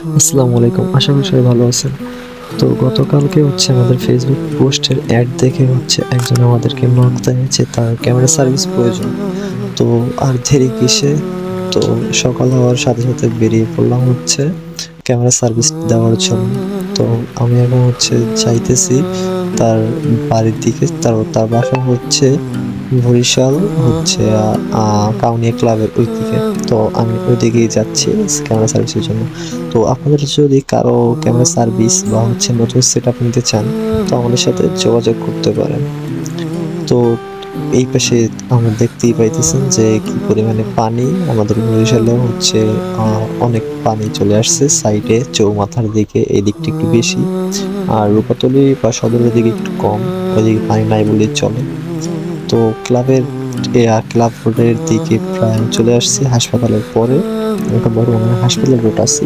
আসসালামু আলাইকুম। আশা করি সবাই ভালো আছেন। তো গতকালকে হচ্ছে আমাদের ফেসবুক পোস্টের অ্যাড দেখে হচ্ছে একজন আমাদেরকে নক দেয় যে তার ক্যামেরা সার্ভিস প্রয়োজন। তো আর দেরি কিসে? তো সকাল হওয়ার সাথে সাথে বেরিয়ে পড়লাম হচ্ছে ক্যামেরা সার্ভিস দেওয়ার জন্য। তো আমি এখন হচ্ছে চাইতেছি তার বাড়ির দিকে। তার তার বাসা হচ্ছে বরিশাল, হচ্ছে কাউনিয়া ক্লাবের ওই দিকে তো আমি ওই দিকেই যাচ্ছি ক্যামেরা সার্ভিসের জন্য। তো আপনাদের যদি কারও ক্যামেরা সার্ভিস বা হচ্ছে নতুন সেট আপ নিতে চান, তো আমাদের সাথে যোগাযোগ করতে পারেন। তো এই পাশে আমরা দেখতেই পাইতেছেন যে কি পরিমাণে পানি আমাদের বরিশালে হচ্ছে অনেক পানি চলে আসছে। সাইডে চৌমাথার দিকে, এই দিকটা একটু বেশি। আর রূপাতলি বা সদরের দিকে একটু কম। ওইদিকে পানি নাই বলেই চলে। তো ক্লাবের ক্লাব রোডের দিকে প্রায় চলে আসছি। হাসপাতালের পরে একটা বড় মানে হাসপাতালের রোড আছে।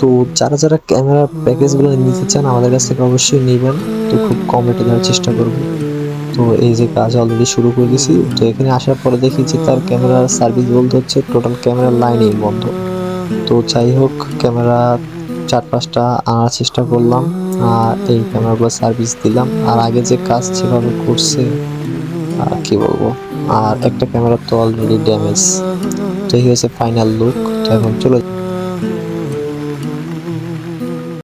তো যারা যারা ক্যামেরা প্যাকেজগুলো নিতে চান, আমাদের কাছ থেকে অবশ্যই নেবেন। তো খুব কম রেটে দেওয়ার চেষ্টা করব। তো এই যে কাজ অলরেডি শুরু করে দিয়েছি তো এখানে আসার পরে দেখি যে তার ক্যামেরার সার্ভিস বলতে হচ্ছে। টোটাল ক্যামেরার লাইনই বন্ধ। তো যাই হোক, ক্যামেরা চার পাঁচটা আনার চেষ্টা করলাম। আর এই ক্যামেরাগুলো সার্ভিস দিলাম। আর আগে যে কাজ সেভাবে করছে কি বলব? আর একটা ক্যামেরা তো অলরেডি ড্যামেজ তো এই হচ্ছে ফাইনাল লুক তো এখন চলে